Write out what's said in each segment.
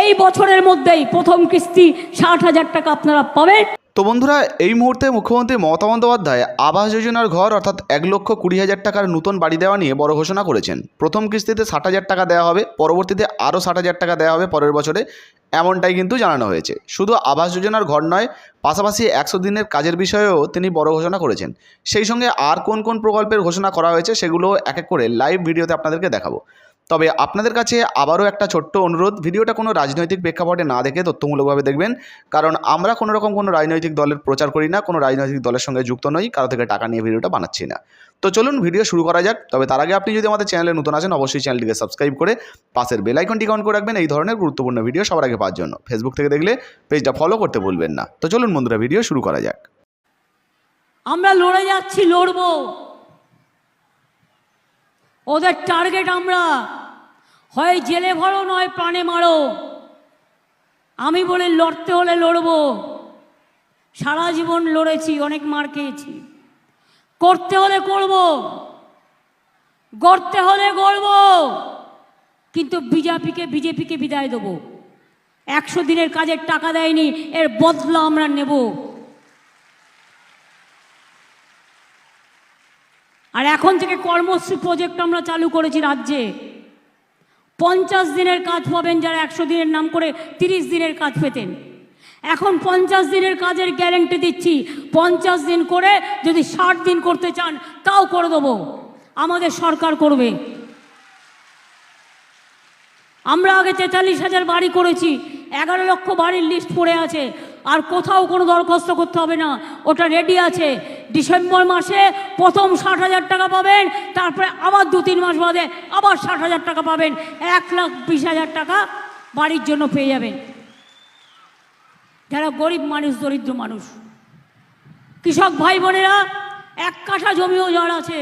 এই বছরের মধ্যেই প্রথম কিস্তি ষাট হাজার টাকা আপনারা পাবেন। তো বন্ধুরা, এই মুহূর্তে মুখ্যমন্ত্রী মমতা বন্দ্যোপাধ্যায় আবাস যোজনার ঘর অর্থাৎ এক লক্ষ কুড়ি হাজার টাকার নতুন বাড়ি দেওয়া নিয়ে বড় ঘোষণা করেছেন। প্রথম কিস্তিতে ষাট হাজার টাকা দেওয়া হবে, পরবর্তীতে আরও ষাট হাজার টাকা দেওয়া হবে পরের বছরে। এমনটাই কিন্তু জানানো হয়েছে। শুধু আবাস যোজনার ঘর নয়, পাশাপাশি একশো দিনের কাজের বিষয়েও তিনি বড় ঘোষণা করেছেন। সেই সঙ্গে আর কোন কোন প্রকল্পের ঘোষণা করা হয়েছে সেগুলো এক এক করে লাইভ ভিডিওতে আপনাদেরকে দেখাবো। তবে আপনাদের কাছে আবারও একটা ছোট্ট অনুরোধ, ভিডিওটা কোনো রাজনৈতিক প্রেক্ষাপটে না দেখে তথ্যমূলকভাবে দেখবেন, কারণ আমরা কোনো রকম কোনো রাজনৈতিক দলের প্রচার করি না, কোনো রাজনৈতিক দলের সঙ্গে যুক্ত নই, কারও থেকে টাকা নিয়ে ভিডিওটা বানাচ্ছি না। তো চলুন ভিডিও শুরু করা যাক, তবে তার আগে আপনি যদি আমাদের চ্যানেলে নতুন আছেন, অবশ্যই চ্যানেলটিকে সাবস্ক্রাইব করে পাশের বেল আইকনটি অন করে রাখবেন, এই ধরনের গুরুত্বপূর্ণ ভিডিও সবার আগে পাওয়ার জন্য। ফেসবুক থেকে দেখলে পেজটা ফলো করতে ভুলবেন না। তো চলুন বন্ধুরা, ভিডিও শুরু করা যাক। আমরা লড়ে যাচ্ছি, লড়বো। ওদের টার্গেট আমরা। হয় জেলে ভরো, নয় প্রাণে মারো। আমি বলে লড়তে হলে লড়বো। সারা জীবন লড়েছি, অনেক মার খেয়েছি। করতে হলে করব। গড়তে হলে গড়ব। কিন্তু বিজেপিকে বিজেপিকে বিদায় দেবো। একশো দিনের কাজের টাকা দেয়নি, এর বদলা আমরা নেব। আর এখন থেকে কর্মশ্রী প্রজেক্ট আমরা চালু করেছি রাজ্যে। পঞ্চাশ দিনের কাজ পাবেন যারা একশো দিনের নাম করে তিরিশ দিনের কাজ পেতেন। এখন পঞ্চাশ দিনের কাজের গ্যারেন্টি দিচ্ছি, পঞ্চাশ দিন করে যদি ষাট দিন করতে চান, তাও করে দেবো। আমাদের সরকার করবে। আমরা আগে তেতাল্লিশ হাজার বাড়ি করেছি, এগারো লক্ষ বাড়ির লিস্ট পড়ে আছে। আর কোথাও কোনো দরখাস্ত করতে হবে না। ওটা রেডি আছে। ডিসেম্বর মাসে প্রথম ষাট হাজার টাকা পাবেন, তারপরে আবার দু তিন মাস বাদে আবার ষাট হাজার টাকা পাবেন। এক লাখ বিশ হাজার টাকা বাড়ির জন্য পেয়ে যাবেন। যারা গরিব মানুষ, দরিদ্র মানুষ, কৃষক ভাই বোনেরা, এক কাঠা জমিও যার আছে,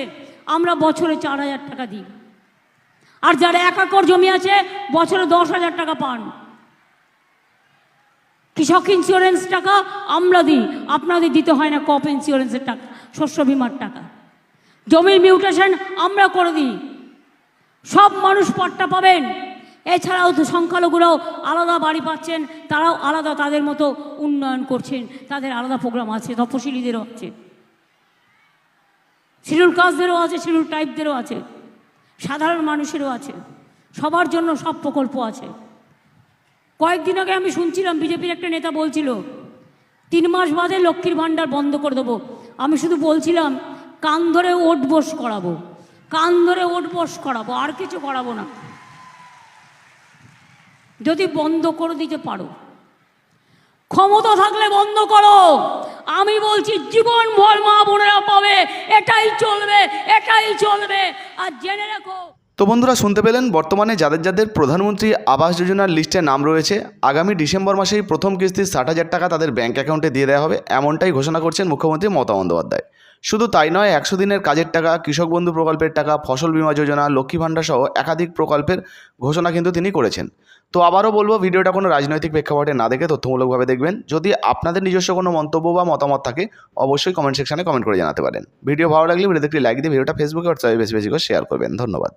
আমরা বছরে চার হাজার টাকা দিই। আর যারা এক একর জমি আছে, বছরে দশ হাজার টাকা পান। কৃষক ইন্স্যুরেন্স টাকা আমরা দিই। আপনাদের দিতে হয় না কপ ইন্স্যুরেন্সের টাকা, শস্য বিমার টাকা। জমির মিউটেশন আমরা করে দিই। সব মানুষ পট্টা পাবেন। এছাড়াও তো সংখ্যালঘুরাও আলাদা বাড়ি পাচ্ছেন, তারাও আলাদা তাদের মতো উন্নয়ন করছেন। তাদের আলাদা প্রোগ্রাম আছে, তপশিলীদেরও আছে। শিডিউল কাস্টদেরও আছে শিডিউল টাইপদেরও আছে। সাধারণ মানুষেরও আছে। সবার জন্য সব প্রকল্প আছে। কয়েকদিন আগে আমি শুনছিলাম বিজেপির একটা নেতা বলছিল, তিন মাস বাদে লক্ষ্মীর ভাণ্ডার বন্ধ করে দেবো। আমি শুধু বলছিলাম, কান ধরে ওট বস করাবো, কান ধরে ওট বস করাবো, আর কিছু করাবো না। যদি বন্ধ করে দিতে পারো, ক্ষমতা থাকলে বন্ধ করো। আমি বলছি জীবন ভর মা বোনেরা পাবে, এটাই চলবে এটাই চলবে। আর জেনে রাখো তো বন্ধুরা শুনতে পেলেন, বর্তমানে যাদের যাদের প্রধানমন্ত্রী আবাস যোজনার লিস্টে নাম রয়েছে, আগামী ডিসেম্বর মাসেই প্রথম কিস্তির ষাট হাজার টাকা তাদের ব্যাঙ্ক অ্যাকাউন্টে দিয়ে দেওয়া হবে, এমনটাই ঘোষণা করছেন মুখ্যমন্ত্রী মমতা বন্দ্যোপাধ্যায়। শুধু তাই নয়, একশো দিনের কাজের টাকা, কৃষক বন্ধু প্রকল্পের টাকা, ফসল বীমা যোজনা, লক্ষ্মী ভাণ্ডার সহ একাধিক প্রকল্পের ঘোষণা কিন্তু তিনি করেছেন। তো আবারও বলব, ভিডিওটা কোনো রাজনৈতিক প্রেক্ষাপটে না দেখে তথ্যমূলকভাবে দেখবেন। যদি আপনাদের নিজস্ব কোনো মন্তব্য বা মতামত থাকে, অবশ্যই কমেন্ট সেকশানে কমেন্ট করে জানাতে পারেন। ভিডিও ভালো লাগলে ভিডিওতে একটি লাইক দিয়ে ভিডিওটা ফেসবুকে হোয়াটসঅ্যাপে বেশি বেশি করে শেয়ার করবেন। ধন্যবাদ।